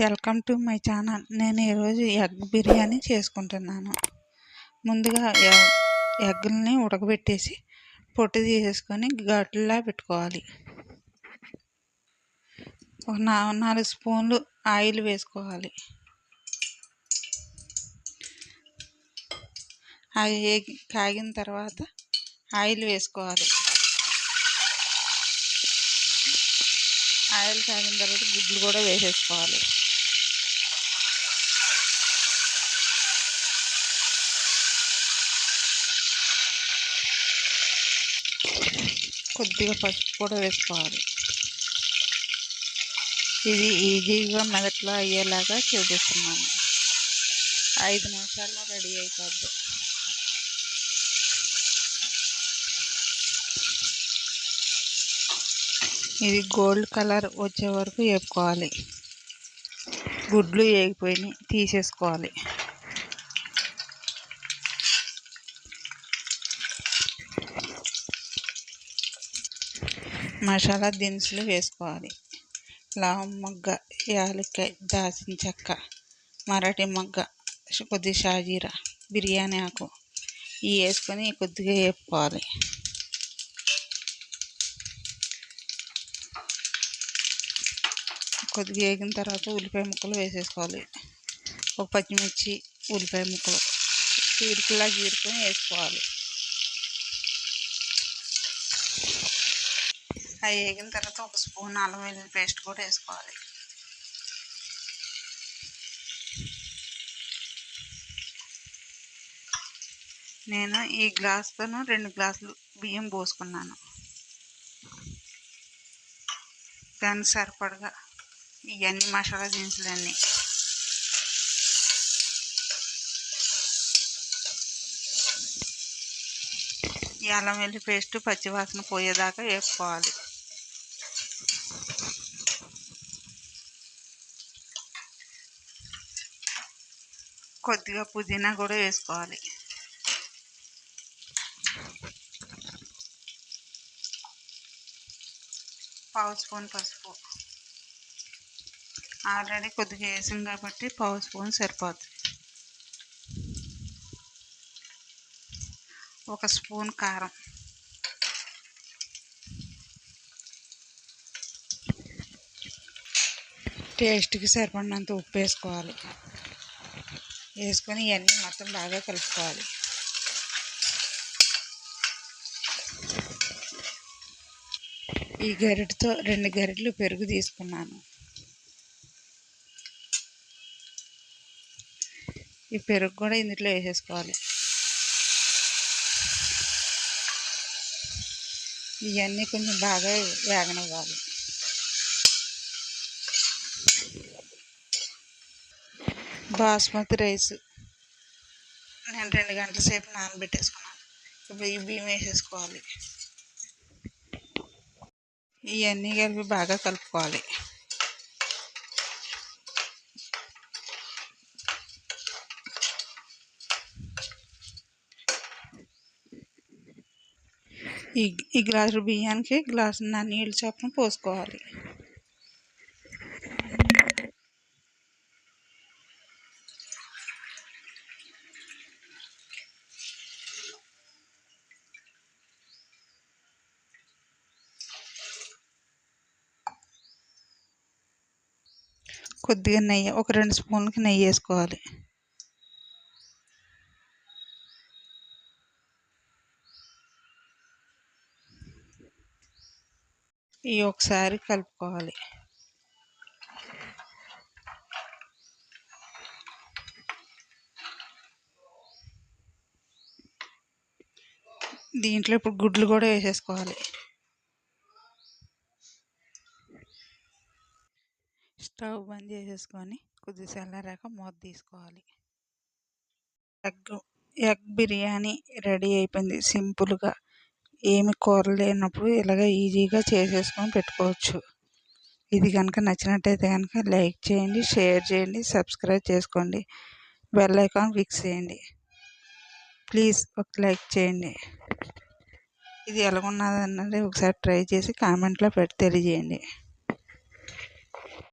Welcome to my channel. నేను ఈరోజు egg biryani చేసుకుంటున్నాను. ముందుగా ఎగ్లని ఉడకబెట్టేసి పొట్టు తీసేసుకొని గట్లా పెట్టుకోవాలి. ఒక నాలుగు స్పూన్లు ఆయిల్ వేసుకోవాలి. అవి కాగిన తర్వాత ఆయిల్ వేసుకోవాలి. ఆయిల్ కాగిన తర్వాత గుడ్లు కూడా వేసేసుకోవాలి. కొద్దిగా పసుపు కూడా వేసుకోవాలి. ఇది ఈజీగా మెదట్లో అయ్యేలాగా చూపిస్తున్నాను ఐదు నిమిషాల్లో రెడీ అయిపోద్ది. ఇది గోల్డ్ కలర్ వచ్చే వరకు వేపుకోవాలి. గుడ్లు వేగిపోయినాయి తీసేసుకోవాలి. మసాలా దినుసులు వేసుకోవాలి. లవం మొగ్గ యాలక్కాయ దాల్చిన చెక్క మరాఠీ మొగ్గ కొద్ది షాజీరా బిర్యానీ ఆకు ఇవి వేసుకొని కొద్దిగా వేపుకోవాలి. కొద్దిగా వేగిన తర్వాత ఉల్లిపాయ ముక్కలు వేసేసుకోవాలి. ఒక పచ్చిమిర్చి ఉల్లిపాయ ముక్కలు చీరికలా చీరుకొని వేసుకోవాలి. అవి వేగిన తర్వాత ఒక స్పూన్ అల్లం వెల్లుల్లి పేస్ట్ కూడా వేసుకోవాలి. నేను ఈ గ్లాస్తోను రెండు గ్లాసులు బియ్యం పోసుకున్నాను. దానికి సరిపడగా ఇవన్నీ మసాలా దినుసులన్నీ. ఈ అల్లం వెల్లి పేస్ట్ పచ్చివాసన పోయేదాకా వేసుకోవాలి కొద్దిగా పుదీనా కూడా వేసుకోవాలి. పావు స్పూన్ పసుపు. ఆల్రెడీ కొద్దిగా వేసాం కాబట్టి పావు స్పూన్ సరిపోతుంది. ఒక స్పూన్ కారం. టేస్ట్కి సరిపడినంత ఉప్పు వేసుకోవాలి. వేసుకొని ఇవన్నీ మొత్తం బాగా కలుపుకోవాలి. ఈ గరిటతో రెండు గరిటలు పెరుగు తీసుకున్నాను. ఈ పెరుగు కూడా ఇందులో వేసేసుకోవాలి. ఇవన్నీ కొంచెం బాగా వేగనివ్వాలి. బాస్మతి రైస్ నేను రెండు గంటల సేపు నానబెట్టేసుకున్నాను. ఇప్పుడు ఈ బియ్యం వేసేసుకోవాలి. ఇవన్నీ కలిపి బాగా కలుపుకోవాలి. ఈ ఈ గ్లాసు బియ్యానికి గ్లాసు నా నీళ్ళు చొప్పున పోసుకోవాలి. కొద్దిగా నెయ్యి ఒక రెండు స్పూన్లకి నెయ్యి వేసుకోవాలి. ఇవి ఒకసారి కలుపుకోవాలి. దీంట్లో ఇప్పుడు గుడ్లు కూడా వేసేసుకోవాలి. స్టవ్ బంద్ చేసేసుకొని కొద్ది చల్లారాక మూత తీసుకోవాలి. ఎగ్ ఎగ్ బిర్యానీ రెడీ అయిపోయింది. సింపుల్గా ఏమి కూర లేనప్పుడు ఇలాగ ఈజీగా చేసేసుకొని పెట్టుకోవచ్చు. ఇది కనుక నచ్చినట్టయితే కనుక లైక్ చేయండి షేర్ చేయండి సబ్స్క్రైబ్ చేసుకోండి బెల్ ఐకాన్ ఫిక్స్ చేయండి. ప్లీజ్ ఒక లైక్ చేయండి. ఇది ఎలాగున్నది అన్నది ఒకసారి ట్రై చేసి కామెంట్లో పెట్టి తెలియజేయండి.